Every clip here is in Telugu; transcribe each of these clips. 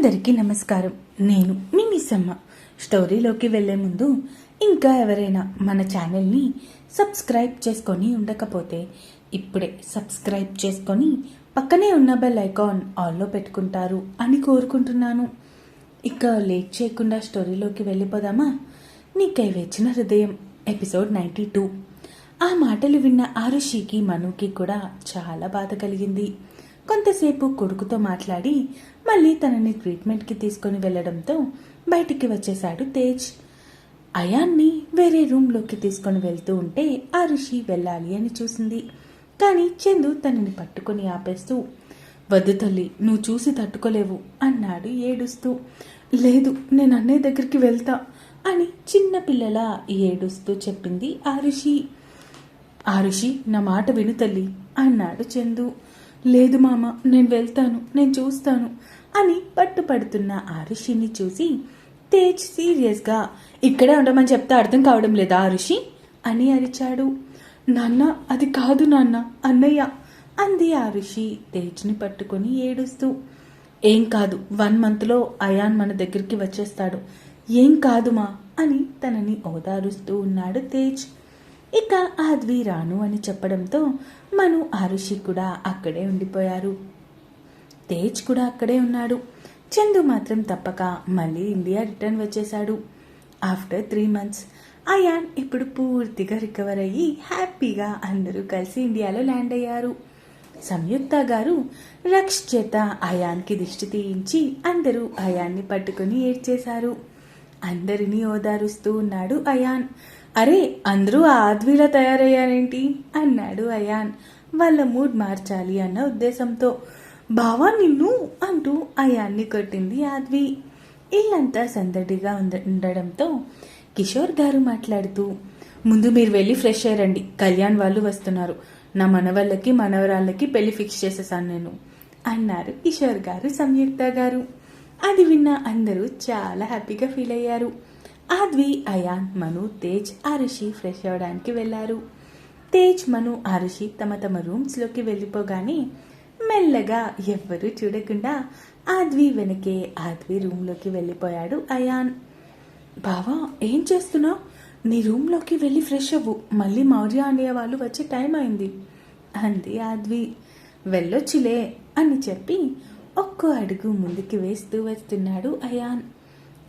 అందరికీ నమస్కారం. నేను మీ మిస్సమ్మ. స్టోరీలోకి వెళ్ళే ముందు ఇంకా ఎవరైనా మన ఛానల్ని సబ్స్క్రైబ్ చేసుకొని ఉండకపోతే ఇప్పుడే సబ్స్క్రైబ్ చేసుకొని పక్కనే ఉన్న బెల్ ఐకాన్ ఆల్లో పెట్టుకుంటారు అని కోరుకుంటున్నాను. ఇక లేట్ చేయకుండా స్టోరీలోకి వెళ్ళిపోదామా? నీకై వచ్చిన హృదయం. Episode ninety two. ఆ మాటలు విన్న ఆరుషికి మనుకి కూడా చాలా బాధ కలిగింది. కొంతసేపు కొడుకుతో మాట్లాడి మళ్ళీ తనని ట్రీట్మెంట్కి తీసుకొని వెళ్ళడంతో బయటికి వచ్చేశాడు తేజ్. అయాన్ని వేరే రూమ్లోకి తీసుకొని వెళ్తూ ఉంటే ఆరుషి వెళ్ళాలి అని చూసింది. కానీ చందు తనని పట్టుకొని ఆపేస్తూ వద్దు తల్లి నువ్వు చూసి తట్టుకోలేవు అన్నాడు ఏడుస్తూ. లేదు నేను అన్నయ్య దగ్గరికి వెళ్తా అని చిన్న పిల్లల ఏడుస్తూ చెప్పింది ఆరుషి ఆరుషి నా మాట విను తల్లి అన్నాడు చందు. లేదు మామ నేను వెళ్తాను నేను చూస్తాను అని పట్టుపడుతున్న ఆరుషిని చూసి తేజ్ సీరియస్గా ఇక్కడే ఉండమని చెప్తే అర్థం కావడం లేదా ఆరుషి అని అరిచాడు. నాన్న అది కాదు నాన్న అన్నయ్య అంది ఆరుషి తేజ్ని పట్టుకొని ఏడుస్తూ. ఏం కాదు వన్ మంత్లో అయాన్ మన దగ్గరికి వచ్చేస్తాడు. ఏం కాదు మా అని తనని ఓదారుస్తూ ఉన్నాడు తేజ్. ఇక ఆద్వి రాను అని చెప్పడంతో మను ఆరుషి కూడా అక్కడే ఉండిపోయారు. తేజ్ కూడా అక్కడే ఉన్నాడు. చందు మాత్రం తప్పక మళ్ళీ ఇండియా రిటర్న్ వచ్చేశాడు. ఆఫ్టర్ త్రీ మంత్స్ అయాన్ ఇప్పుడు పూర్తిగా రికవర్ అయ్యి హ్యాపీగా అందరూ కలిసి ఇండియాలో ల్యాండ్ అయ్యారు. సంయుక్త గారు రక్ష్ చేత అయాన్కి దిష్టి తీయించి అందరూ అయాన్ని పట్టుకుని ఏడ్చేశారు. అందరినీ ఓదారుస్తూ ఉన్నాడు అయాన్. అరే అందరూ ఆ ఆద్విలా తయారయ్యారేంటి? అన్నాడు అయాన్. వాళ్ళ మూడ్ మార్చాలి అన్న ఉద్దేశంతో. బావా నిన్ను అంటూ అయాన్ని కొట్టింది ఆద్వి. ఇల్లంతా సందడిగా ఉంద- ఉండడంతో కిషోర్ గారు మాట్లాడుతూ ముందు మీరు వెళ్ళి ఫ్రెష్ అయ్యారండి కళ్యాణ్ వాళ్ళు వస్తున్నారు. నా మనవళ్ళకి మనవరాళ్ళకి పెళ్ళి ఫిక్స్ చేసేసాను నేను అన్నారు కిషోర్ గారు సంయుక్త గారు. అది విన్న అందరూ చాలా హ్యాపీగా ఫీల్ అయ్యారు. ఆద్వి అయాన్ మను తేజ్ ఆరుషి ఫ్రెష్ అవ్వడానికి వెళ్ళారు. తేజ్ మను ఆరుషి తమ తమ రూమ్స్లోకి వెళ్ళిపోగానే మెల్లగా ఎవ్వరూ చూడకుండా ఆద్వి వెనకే ఆద్వి రూమ్లోకి వెళ్ళిపోయాడు అయాన్. బావా ఏం చేస్తున్నావు? నీ రూమ్లోకి వెళ్ళి ఫ్రెష్ అవ్వు. మళ్ళీ మౌర్య అనే వాళ్ళు వచ్చే టైం అయింది అంది ఆద్వి. వెళ్ళొచ్చులే అని చెప్పి ఒక్కో అడుగు ముందుకు వేస్తూ వస్తున్నాడు అయాన్.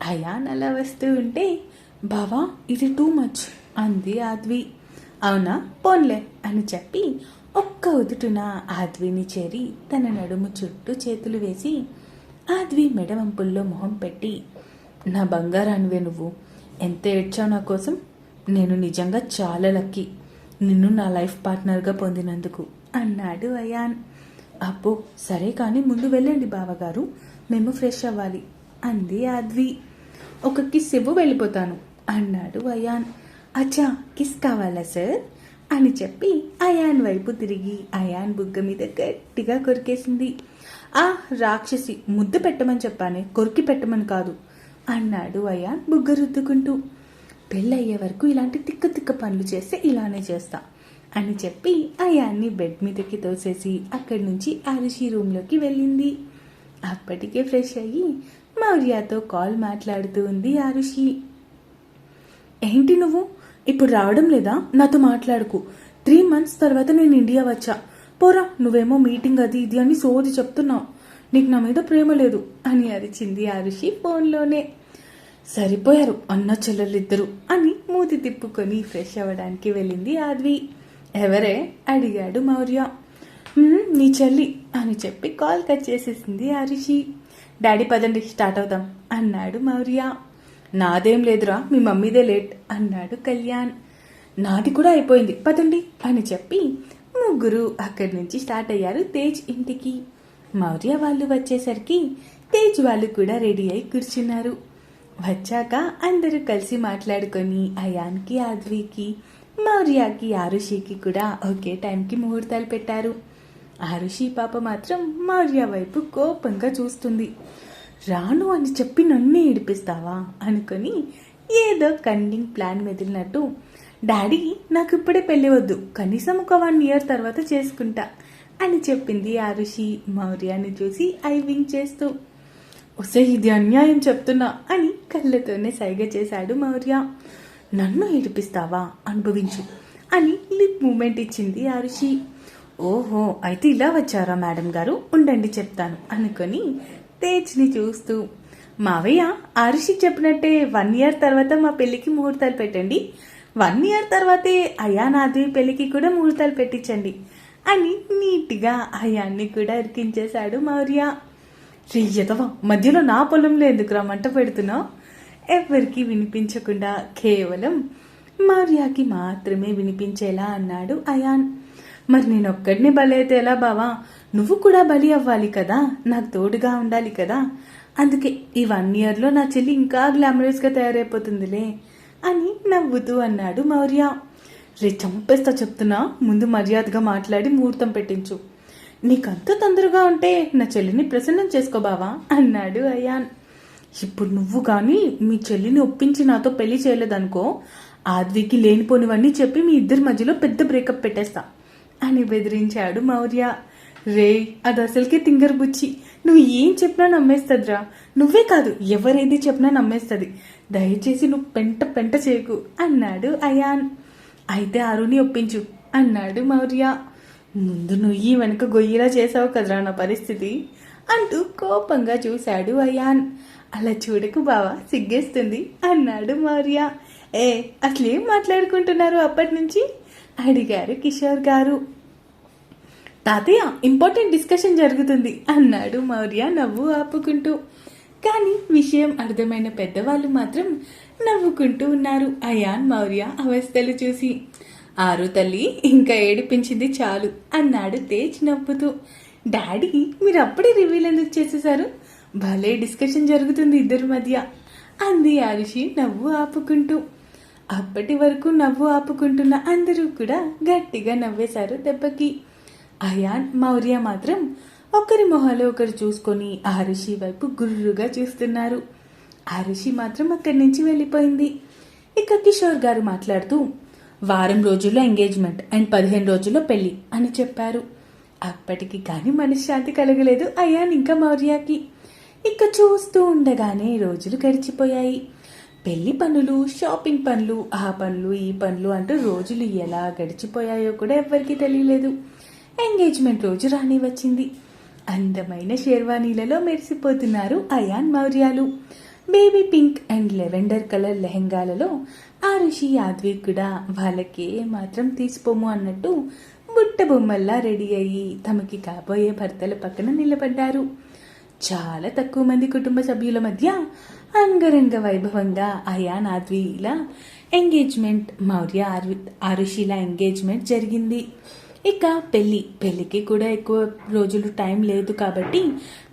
అయాన్ అలా వస్తూ ఉంటే బావా ఇది టూ మచ్ అంది ఆద్వి. అవునా? పోన్లే అని చెప్పి ఒక్క ఉదుటున ఆద్విని చేరి తన నడుము చుట్టూ చేతులు వేసి ఆద్వి మెడవంపుల్లో మొహం పెట్టి నా బంగారానివే నువ్వు. ఎంత ఏడ్చావు నా కోసం? నేను నిజంగా చాలా లక్కీ. నిన్ను నా లైఫ్ పార్ట్నర్గా పొందినందుకు అన్నాడు అయాన్. అబ్బో సరే కానీ ముందు వెళ్ళండి బావగారు. మేము ఫ్రెష్ అవ్వాలి అంది ఆద్వి. ఒక కిస్ ఇవ్వు వెళ్ళిపోతాను. అన్నాడు అయాన్. అచ్చా కిస్ కావాలా సార్? అని చెప్పి అయాన్ వైపు తిరిగి. అయాన్ బుగ్గ మీద గట్టిగా కొరికేసింది. ఆ రాక్షసి ముద్దు పెట్టమని చెప్పానే కొరికి పెట్టమని కాదు అన్నాడు అయాన్ బుగ్గ రుద్దుకుంటూ. పెళ్ళయ్యే వరకు ఇలాంటి తిక్క తిక్క పనులు చేస్తే ఇలానే చేస్తా అని చెప్పి అయాన్ని బెడ్ మీదకి తోసేసి అక్కడి నుంచి ఆరుషి రూమ్లోకి వెళ్ళింది. అప్పటికే ఫ్రెష్ అయ్యి మౌర్యతో కాల్ మాట్లాడుతూ ఉంది ఆరుషి. ఏంటి నువ్వు? ఇప్పుడు రావడం లేదా? నాతో మాట్లాడుకు. త్రీ మంత్స్ తర్వాత నేను ఇండియా వచ్చా. పోరా నువ్వేమో మీటింగ్ అది ఇది అని సోది చెప్తున్నావు. నీకు నా మీద ప్రేమ లేదు అని అరిచింది ఆరుషి ఫోన్లోనే. సరిపోయారు అన్న చెల్లెలిద్దరు అని మూతి తిప్పుకొని ఫ్రెష్ అవ్వడానికి వెళ్ళింది ఆద్వి. ఎవరే? అడిగాడు మౌర్య. నీ చెల్లి అని చెప్పి కాల్ కట్ చేసేసింది ఆరుషి. డాడీ పదండి స్టార్ట్ అవుదాం. అన్నాడు మౌర్య. నాదేం లేదురా మీ మమ్మీదే లేట్ అన్నాడు కళ్యాణ్. నాది కూడా అయిపోయింది పదండి అని చెప్పి ముగ్గురు అక్కడి నుంచి స్టార్ట్ అయ్యారు తేజ్ ఇంటికి. మౌర్య వాళ్ళు వచ్చేసరికి తేజ్ వాళ్ళు కూడా రెడీ అయి కూర్చున్నారు. వచ్చాక అందరూ కలిసి మాట్లాడుకొని అయాన్కి ఆద్వికి మౌర్యకి ఆరుషికి కూడా ఒకే టైంకి ముహూర్తాలు పెట్టారు. ఆరుషి పాప మాత్రం మౌర్య వైపు కోపంగా చూస్తుంది. రాను అని చెప్పి నన్నే ఏడిపిస్తావా? అనుకొని ఏదో కండింగ్ ప్లాన్ మెదిలినట్టు డాడీ నాకు ఇప్పుడే పెళ్ళి వద్దు. కనీసం ఒక వన్ ఇయర్ తర్వాత చేసుకుంటా అని చెప్పింది ఆరుషి మౌర్యాన్ని చూసి ఐ వింగ్ చేస్తూ. ఒసే ఇది అన్యాయం చెప్తున్నా అని కళ్ళతోనే సైగ చేశాడు మౌర్య. నన్ను ఏడిపిస్తావా? అనుభవించు అని లిప్ మూమెంట్ ఇచ్చింది ఆరుషి ఓహో అయితే ఇలా వచ్చారా మేడం గారు? ఉండండి చెప్తాను అనుకొని తేజ్ని చూస్తూ మావయ్య ఆరుషి చెప్పినట్టే వన్ ఇయర్ తర్వాత మా పెళ్ళికి ముహూర్తాలు పెట్టండి. వన్ ఇయర్ తర్వాతే అయా నాది పెళ్ళికి కూడా ముహూర్తాలు పెట్టించండి అని నీట్గా అయాన్ని కూడా ఇరికించేశాడు మౌర్య. రెయ్యదవా మధ్యలో నా పొలంలో ఎందుకురా మంట పెడుతున్నావు? ఎవరికి వినిపించకుండా కేవలం మౌర్యాకి మాత్రమే వినిపించేలా అన్నాడు అయాన్. మరి నేను ఒక్కడిని బలి అయితే ఎలా బావా? నువ్వు కూడా బలి అవ్వాలి కదా? నాకు తోడుగా ఉండాలి కదా? అందుకే ఈ వన్ ఇయర్లో నా చెల్లి ఇంకా గ్లామరస్గా తయారైపోతుందిలే అని నవ్వుతూ అన్నాడు మౌర్య. రే చంపేస్తా చెప్తున్నా. ముందు మర్యాదగా మాట్లాడి ముహూర్తం పెట్టించు. నీకంత తొందరగా ఉంటే నా చెల్లిని ప్రసన్నం చేసుకో బావా అన్నాడు అయాన్. ఇప్పుడు నువ్వు కానీ మీ చెల్లిని ఒప్పించి నాతో పెళ్ళి చేయలేదనుకో ఆద్వికి లేనిపోనివన్నీ చెప్పి మీ ఇద్దరి మధ్యలో పెద్ద బ్రేకప్ పెట్టేస్తా. అని బెదిరించాడు మౌర్య. రే అది అసలుకే తింగర్ బుచ్చి నువ్వు ఏం చెప్పినా నమ్మేస్తుందిరా. నువ్వే కాదు ఎవరేది చెప్పినా నమ్మేస్తుంది. దయచేసి నువ్వు పెంట పెంట చేయకు అన్నాడు అయాన్. అయితే అరుణి ఒప్పించు అన్నాడు మౌర్య. ముందు నువ్వు వెనుక గొయ్యిలా చేసావు కదరా నా పరిస్థితి అంటూ కోపంగా చూశాడు అయాన్. అలా చూడకు బావా సిగ్గేస్తుంది అన్నాడు మౌర్య. ఏ అసలేం మాట్లాడుకుంటున్నారు అప్పటి నుంచి? అడిగారు కిషోర్ గారు. తాతయ్య ఇంపార్టెంట్ డిస్కషన్ జరుగుతుంది అన్నాడు మౌర్య నవ్వు ఆపుకుంటూ. కానీ విషయం అర్థమైన పెద్దవాళ్ళు మాత్రం నవ్వుకుంటూ ఉన్నారు. అయాన్ మౌర్య అవస్థలు చూసి ఆరు తల్లి ఇంకా ఏడిపించింది చాలు అన్నాడు తేజ్ నవ్వుతూ. డాడీ మీరు అప్పుడే రివీల్ ఎందుకు చేసేశారు? భలే డిస్కషన్ జరుగుతుంది ఇద్దరి మధ్య అంది ఆరుషి నవ్వు ఆపుకుంటూ. అప్పటి వరకు నవ్వు ఆపుకుంటున్న అందరూ కూడా గట్టిగా నవ్వేశారు దెబ్బకి. అయాన్ మౌర్య మాత్రం ఒకరి మొహాలు ఒకరు చూసుకొని ఆరుషి వైపు గుర్రుగా చూస్తున్నారు. ఆరుషి మాత్రం అక్కడి నుంచి వెళ్ళిపోయింది. ఇక కిషోర్ గారు మాట్లాడుతూ వారం రోజుల్లో ఎంగేజ్మెంట్ అండ్ పదిహేను రోజుల్లో పెళ్ళి అని చెప్పారు. అప్పటికి కానీ మనశ్శాంతి కలగలేదు అయాన్ ఇంకా మౌర్యకి. ఇక చూస్తూ ఉండగానే రోజులు గడిచిపోయాయి. పెళ్ళి పనులు షాపింగ్ పనులు ఆ పనులు ఈ పనులు అంటూ రోజులు ఎలా గడిచిపోయాయో కూడా ఎవ్వరికీ తెలియలేదు. ఎంగేజ్మెంట్ రోజు రాని వచ్చింది. అందమైన షేర్వానీలలో మెరిసిపోతున్నారు Ayaan మౌర్యాలు. Baby pink and lavender colour లెహెంగాలలో ఆ ఋషి యాద్వి కూడా వాళ్ళకే మాత్రం తీసిపోము అన్నట్టు బుట్ట బొమ్మల్లా రెడీ అయ్యి తమకి కాబోయే భర్తల పక్కన నిలబడ్డారు. చాలా తక్కువ మంది కుటుంబ సభ్యుల మధ్య అంగరంగ వైభవంగా అయాన్ ఆద్విల ఎంగేజ్మెంట్ మౌర్య ఆరుషిల ఎంగేజ్మెంట్ జరిగింది ఇక పెళ్ళి పెళ్ళికి కూడా ఎక్కువ రోజులు టైం లేదు కాబట్టి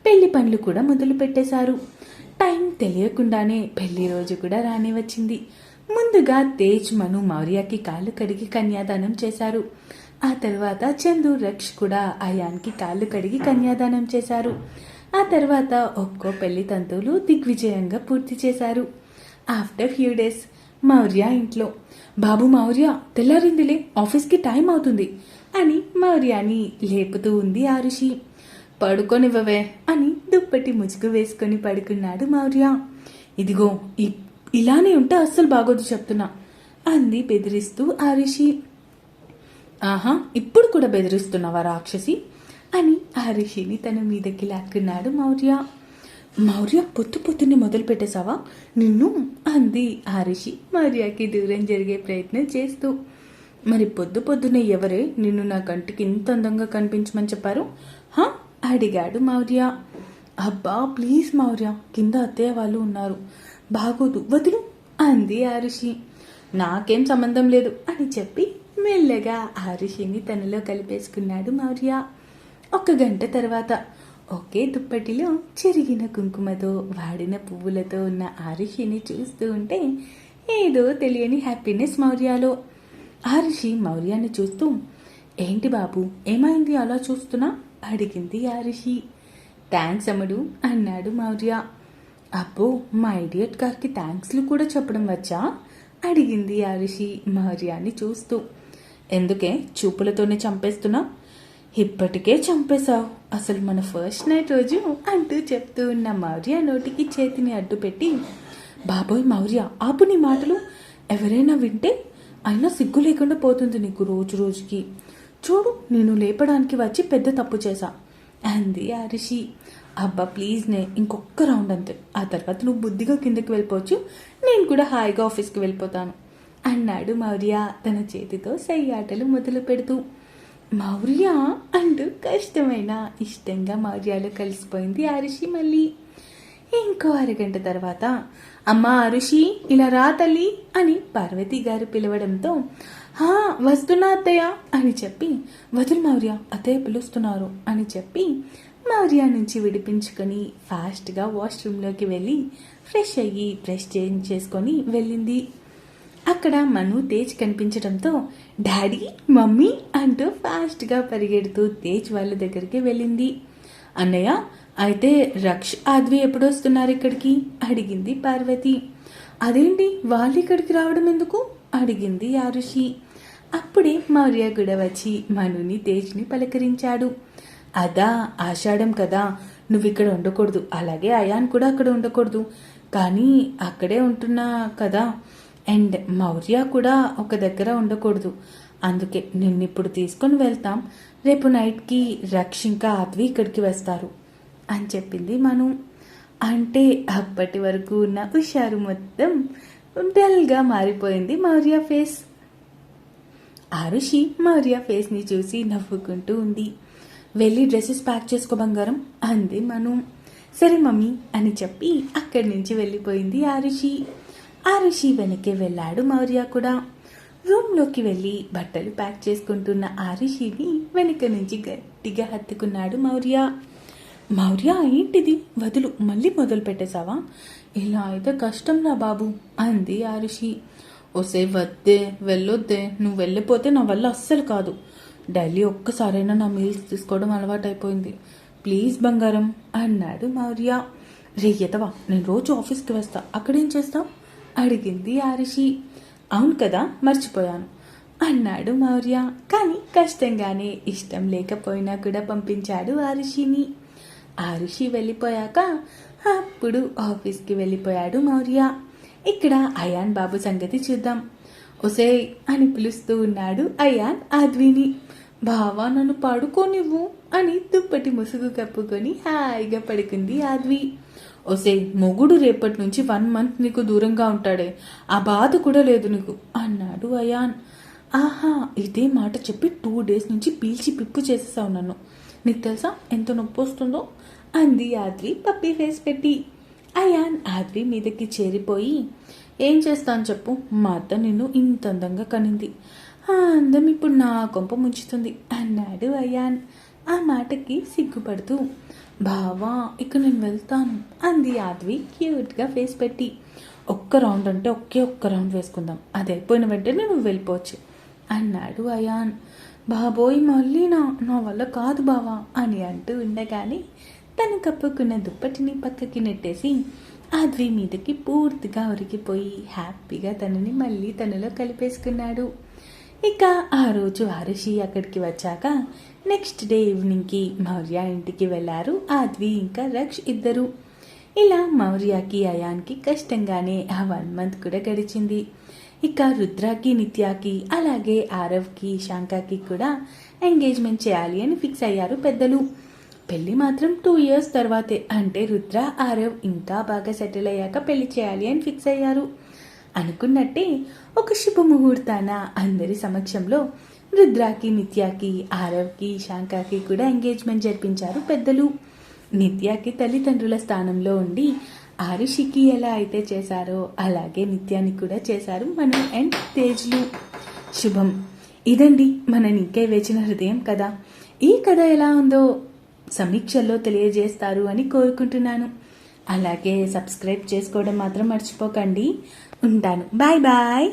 పెళ్ళి పనులు కూడా మొదలు పెట్టేశారు టైం తెలియకుండానే పెళ్ళి రోజు కూడా రాని వచ్చింది ముందుగా తేజ్ మను మౌర్యకి కాళ్ళు కడిగి కన్యాదానం చేశారు ఆ తర్వాత చందు రక్ష్ కూడా అయాన్కి కాళ్ళు కడిగి కన్యాదానం చేశారు ఆ తర్వాత ఒక్కో పెళ్ళి తంతువులు దిగ్విజయంగా పూర్తి చేశారు. ఆఫ్టర్ ఫ్యూ డేస్ మౌర్య ఇంట్లో. బాబు మౌర్య తెల్లారిందిలే ఆఫీస్కి టైం అవుతుంది అని మౌర్యాని లేపుతూ ఉంది ఆరుషి పడుకొనివ్వవే అని దుప్పటి ముసుగు వేసుకొని పడుకున్నాడు మౌర్య. ఇదిగో ఇ- ఇలానే ఉంటే అస్సలు బాగోదు చెప్తున్నా అంది బెదిరిస్తూ ఆరుషి ఆహా ఇప్పుడు కూడా బెదిరిస్తున్నావా రాక్షసి? అని ఆ ఋషిని తన మీదకి లాక్కున్నాడు మౌర్య. మౌర్య పొత్తు పొత్తుని మొదలు పెట్టేశావా? నిన్ను అంది ఆ ఋషి మౌర్యకి దూరం జరిగే ప్రయత్నం చేస్తూ. మరి పొద్దు పొద్దునే ఎవరే నిన్ను నా కంటికి ఇంత అందంగా కనిపించమని చెప్పారు? హా? అడిగాడు మౌర్య. అబ్బా ప్లీజ్ మౌర్య కింద అత్తయ్య వాళ్ళు ఉన్నారు. బాగోదు వదులు అంది ఆ ఋషి నాకేం సంబంధం లేదు అని చెప్పి మెల్లగా ఆ ఋషిని తనలో కలిపేసుకున్నాడు మౌర్య. ఒక గంట తర్వాత ఒకే దుప్పటిలో చెరిగిన కుంకుమతో వాడిన పువ్వులతో ఉన్న ఆరుషిని చూస్తూ ఉంటే ఏదో తెలియని హ్యాపీనెస్ మౌర్యాలో. ఆరుషి మౌర్యాన్ని చూస్తూ ఏంటి బాబు ఏమైంది? అలా చూస్తున్నా? అడిగింది ఆరుషి థ్యాంక్స్ అమ్ముడు అన్నాడు మౌర్య. అబ్బో మా ఇడియట్ గారికి థ్యాంక్స్లు కూడా చెప్పడం వచ్చా? అడిగింది ఆరుషి మౌర్యాన్ని చూస్తూ. ఎందుకే? చూపులతోనే చంపేస్తున్నా? ఇప్పటికే చంపేశావు. అసలు మన ఫస్ట్ నైట్ రోజు అంటూ చెప్తూ ఉన్న మౌర్య నోటికి చేతిని అడ్డు పెట్టి బాబోయ్ మౌర్య ఆపు నీ మాటలు. ఎవరైనా వింటే అయినా సిగ్గు లేకుండా పోతుంది నీకు రోజు రోజుకి. చూడు నేను లేపడానికి వచ్చి పెద్ద తప్పు చేశా. అంది ఆ రిషి. అబ్బా ప్లీజ్ నే ఇంకొక రౌండ్ అంతే. ఆ తర్వాత నువ్వు బుద్ధిగా కిందకి వెళ్ళిపోవచ్చు. నేను కూడా హాయిగా ఆఫీస్కి వెళ్ళిపోతాను. అన్నాడు మౌర్య తన చేతితో సయ్యాటలు మొదలు పెడుతూ మౌర్య అంటూ కష్టమైన ఇష్టంగా మౌర్యాలో కలిసిపోయింది ఆ మళ్ళీ. ఇంకో అరగంట తర్వాత అమ్మ ఋషి ఇలా రా తల్లి అని పార్వతి గారు పిలవడంతో హా వస్తున్నా అత్తయ్య అని చెప్పి వదులు మౌర్య అత్తయ్య పిలుస్తున్నారు అని చెప్పి మౌర్య నుంచి విడిపించుకొని ఫాస్ట్గా వాష్రూమ్లోకి వెళ్ళి ఫ్రెష్ అయ్యి డ్రెస్ చేంజ్ చేసుకొని వెళ్ళింది. అక్కడ మను తేజ్ కనిపించడంతో డాడీ మమ్మీ అంటూ ఫాస్ట్గా పరిగెడుతూ తేజ్ వాళ్ళ దగ్గరికి వెళ్ళింది. అన్నయ్య అయితే రక్ష్ ఆద్వి ఎప్పుడు వస్తున్నారు ఇక్కడికి? అడిగింది పార్వతి. అదేంటి వాళ్ళు ఇక్కడికి రావడం ఎందుకు? అడిగింది ఆరుషి. అప్పుడే మౌర్య కూడా వచ్చి మనుని తేజ్ని పలకరించాడు. అదా ఆషాఢం కదా నువ్వు ఇక్కడ ఉండకూడదు. అలాగే అయాన్ కూడా అక్కడ ఉండకూడదు. కానీ అక్కడే ఉంటున్నా కదా అండ్ మౌర్య కూడా ఒక దగ్గర ఉండకూడదు. అందుకే నిన్ను ఇప్పుడు తీసుకొని వెళ్తాం. రేపు నైట్కి రక్ష ఇంకా అద్వి ఇక్కడికి వస్తారు అని చెప్పింది మను. అంటే అప్పటి వరకు ఉన్న హుషారు మొత్తం డల్గా మారిపోయింది మౌర్య ఫేస్. ఆరుషి మౌర్య ఫేస్ని చూసి నవ్వుకుంటూ ఉంది. వెళ్ళి డ్రెస్సెస్ ప్యాక్ చేసుకో బంగారం అంది మను. సరే మమ్మీ అని చెప్పి అక్కడి నుంచి వెళ్ళిపోయింది ఆరుషి ఆరుషి వెనక్కి వెళ్ళాడు మౌర్య కూడా. రూమ్లోకి వెళ్ళి బట్టలు ప్యాక్ చేసుకుంటున్న ఆరుషిని వెనుక నుంచి గట్టిగా హత్తుకున్నాడు మౌర్య. మౌర్య ఏంటిది? వదులు మళ్ళీ మొదలు పెట్టేశావా? ఇలా అయితే కష్టం రా బాబు అంది ఆరుషి ఒసే వద్దే వెళ్ళొద్దే నువ్వు వెళ్ళిపోతే నా వల్ల అస్సలు కాదు. డైలీ ఒక్కసారైనా నా మీల్స్ తీసుకోవడం అలవాటైపోయింది. ప్లీజ్ బంగారం అన్నాడు మౌర్య. రేయతవా నేను రోజు ఆఫీస్కి వేస్తా. అక్కడేం చేస్తావు? అడిగింది ఆరుషి అవును కదా మర్చిపోయాను అన్నాడు మౌర్య. కానీ కష్టంగానే ఇష్టం లేకపోయినా కూడా పంపించాడు ఆరుషిని ఆరుషి వెళ్ళిపోయాక అప్పుడు ఆఫీస్కి వెళ్ళిపోయాడు మౌర్య. ఇక్కడ అయాన్ బాబు సంగతి చూద్దాం ఒసే అని పిలుస్తూ ఉన్నాడు అయాన్ ఆద్విని. బావా నన్ను పాడుకోనివ్వు అని దుప్పటి ముసుగు కప్పుకొని హాయిగా పడుకుంది ఆద్వి. ఒసే మొగుడు రేపటి నుంచి వన్ మంత్ నీకు దూరంగా ఉంటాడే. ఆ బాధ కూడా లేదు నీకు. అన్నాడు అయాన్. ఆహా ఇదే మాట చెప్పి టూ డేస్ నుంచి పీల్చి పిప్పు చేసేసావు నన్ను. నీకు తెలుసా ఎంత నొప్పి వస్తుందో? అంది ఆద్రి పప్పి ఫేస్ పెట్టి. అయాన్ ఆద్రి మీదకి చేరిపోయి ఏం చేస్తాను చెప్పు? మా అత్త నిన్ను ఇంత అందంగా కనింది. ఆ అందం ఇప్పుడు నా కొంప ముంచుతుంది అన్నాడు అయాన్. ఆ మాటకి సిగ్గుపడుతూ బావా ఇక నేను వెళ్తాను. అంది ఆద్వి క్యూట్గా ఫేస్ పెట్టి. ఒక్క రౌండ్ అంటే ఒకే ఒక్క రౌండ్ వేసుకుందాం. అది అయిపోయిన వెంటనే నువ్వు వెళ్ళిపోవచ్చు అన్నాడు అయాన్. బాబోయ్ మళ్ళీ నా నా వల్ల కాదు బావా అని అంటూ ఉండగానే తను కప్పుకున్న దుప్పటిని పక్కకి నెట్టేసి ఆద్వి మీదకి పూర్తిగా ఉరికిపోయి హ్యాపీగా తనని మళ్ళీ తనలో కలిపేసుకున్నాడు. ఇక ఆ రోజు ఆరుషి అక్కడికి వచ్చాక నెక్స్ట్ డే ఈవినింగ్కి మౌర్య ఇంటికి వెళ్ళారు ఆద్వి ఇంకా రక్ష్ ఇద్దరు. ఇలా మౌర్యకి అయాన్కి కష్టంగానే ఆ వన్ మంత్ కూడా గడిచింది. ఇక రుద్రాకి నిత్యాకి అలాగే ఆరవ్కి శాంకాకి కూడా ఎంగేజ్మెంట్ చేయాలి అని ఫిక్స్ అయ్యారు పెద్దలు. పెళ్ళి మాత్రం టూ ఇయర్స్ తర్వాతే. అంటే రుద్ర ఆరవ్ ఇంకా బాగా సెటిల్ అయ్యాక పెళ్ళి చేయాలి అని ఫిక్స్ అయ్యారు. అనుకున్నట్టే ఒక శుభముహూర్తాన అందరి సమక్షంలో రుద్రాకి నిత్యాకి ఆరవ్కి శాంకాకి కూడా ఎంగేజ్మెంట్ జరిపించారు పెద్దలు. నిత్యాకి తల్లిదండ్రుల స్థానంలో ఉండి ఆరుషికి ఎలా అయితే చేశారో అలాగే నిత్యానికి కూడా చేశారు మనం అండ్ తేజ్లు. శుభం. ఇదండి మన నీకే వేచిన హృదయం కదా ఈ కథ ఎలా ఉందో సమీక్షల్లో తెలియజేస్తారు అని కోరుకుంటున్నాను. అలాగే సబ్స్క్రైబ్ చేసుకోవడం మాత్రం మర్చిపోకండి. ఉంటాను. Bye bye.